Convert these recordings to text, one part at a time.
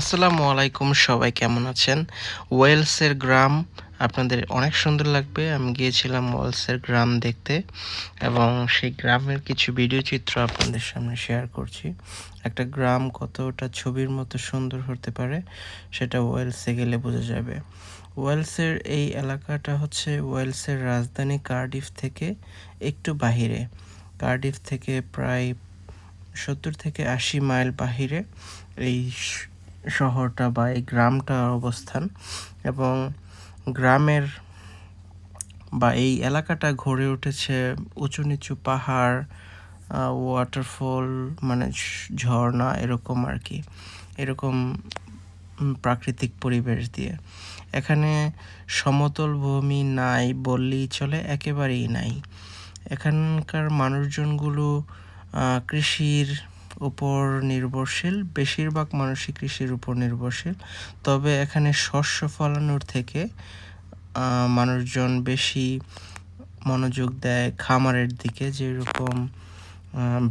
আসসালামু আলাইকুম, সবাই কেমন আছেন? ওয়েলসের গ্রাম আপনাদের অনেক সুন্দর লাগবে। আমি গিয়েছিলাম ওয়েলসের গ্রাম দেখতে এবং সেই গ্রামের কিছু ভিডিও চিত্র আপনাদের সামনে শেয়ার করছি। একটা গ্রাম কতটা ছবির মতো সুন্দর হতে পারে সেটা ওয়েলসে গেলে বোঝা যাবে। ওয়েলসের এই এলাকাটা হচ্ছে ওয়েলসের রাজধানী কার্ডিফ থেকে একটু বাহিরে। কার্ডিফ থেকে প্রায় সত্তর থেকে আশি মাইল বাহিরে। এই শহরটা বা এই গ্রামটার অবস্থান এবং গ্রামের বা এই এলাকাটা গড়ে উঠেছে উঁচু নিচু পাহাড় ওয়াটারফল মানে ঝর্ণা এরকম আর কি। এরকম প্রাকৃতিক পরিবেশ দিয়ে। এখানে সমতল ভূমি নাই বললেই চলে, একেবারেই নাই। এখানকার মানুষজনগুলো কৃষির উপর নির্ভরশীল, বেশিরভাগ মানুষই কৃষির উপর নির্ভরশীল। তবে এখানে শস্য ফলানোর থেকে মানুষজন বেশি মনোযোগ দেয় খামারের দিকে, যেরকম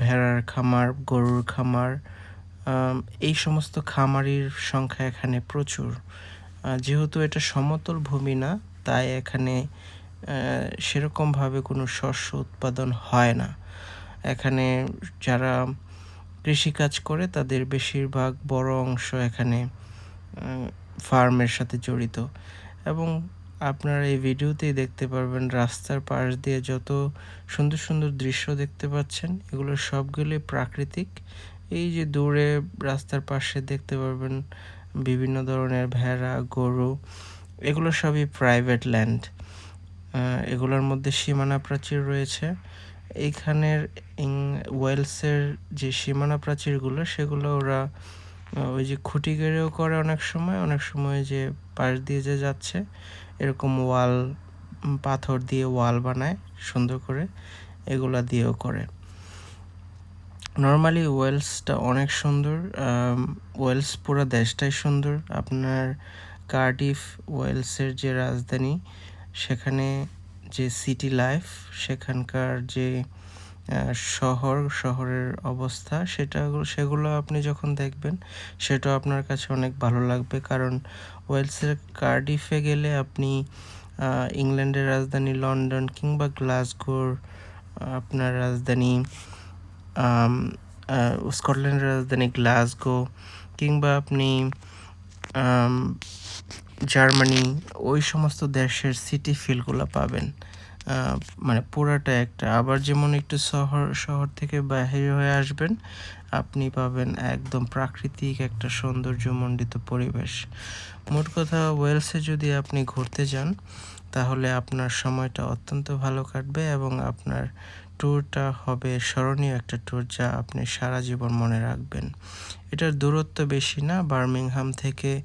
ভেড়ার খামার, গরুর খামার এই সমস্ত খামারির সংখ্যা এখানে প্রচুর। যেহেতু এটা সমতল ভূমি না, তাই এখানে সেরকমভাবে কোনো শস্য উৎপাদন হয় না। এখানে যারা কৃষিকাজ করে তাদের বেশিরভাগ বড় অংশ এখানে ফার্মের সাথে জড়িত। এবং আপনারা এই ভিডিওতেই দেখতে পারবেন রাস্তার পাশ দিয়ে যত সুন্দর সুন্দর দৃশ্য দেখতে পাচ্ছেন, এগুলো সবগুলোই প্রাকৃতিক। এই যে দূরে রাস্তার পাশে দেখতে পারবেন বিভিন্ন ধরনের ভেড়া, গরু, এগুলো সবই প্রাইভেট ল্যান্ড এগুলোর মধ্যে সীমানা প্রাচীর রয়েছে। এইখানের ওয়েলসের যে সীমানা প্রাচীরগুলো, সেগুলো ওরা ওই যে খুঁটি গেড়েও করে অনেক সময় অনেক সময় যে পাশ দিয়ে যে যাচ্ছে, এরকম ওয়াল পাথর দিয়ে ওয়াল বানায় সুন্দর করে, এগুলা দিয়েও করে। নর্মালি ওয়েলসটা অনেক সুন্দর ওয়েলস পুরো দেশটাই সুন্দর। আপনার কার্ডিফ ওয়েলসের যে রাজধানী, সেখানে যে সিটি লাইফ সেখানকার যে শহর, শহরের অবস্থা, সেটা সেগুলো আপনি যখন দেখবেন, সেটা আপনার কাছে অনেক ভালো লাগবে। কারণ ওয়েলসের কার্ডিফে গেলে আপনি ইংল্যান্ডের রাজধানী লন্ডন কিংবা গ্লাসগোর আপনার রাজধানী স্কটল্যান্ডের রাজধানী গ্লাসগো কিংবা আপনি জার্মানি, ওই সমস্ত দেশের সিটি ফিলগুলো পাবেন। মানে পুরাটা একটা। আবার যেমন একটু শহর শহর থেকে বাহির হয়ে আসবেন, আপনি পাবেন একদম প্রাকৃতিক একটা সৌন্দর্যমণ্ডিত পরিবেশ। মোট কথা, ওয়েলসে যদি আপনি ঘুরতে যান, তাহলে আপনার সময়টা অত্যন্ত ভালো কাটবে এবং আপনার ট্যুরটা হবে স্মরণীয় একটা ট্যুর যা আপনি সারা জীবন মনে রাখবেন। এটার দূরত্ব বেশি না, বার্মিংহাম থেকে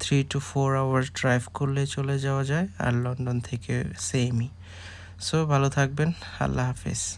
three to four hour drive করলে চলে যাওয়া যায় আর লন্ডন থেকে সেমই সো ভালো থাকবেন। আল্লাহ হাফিজ।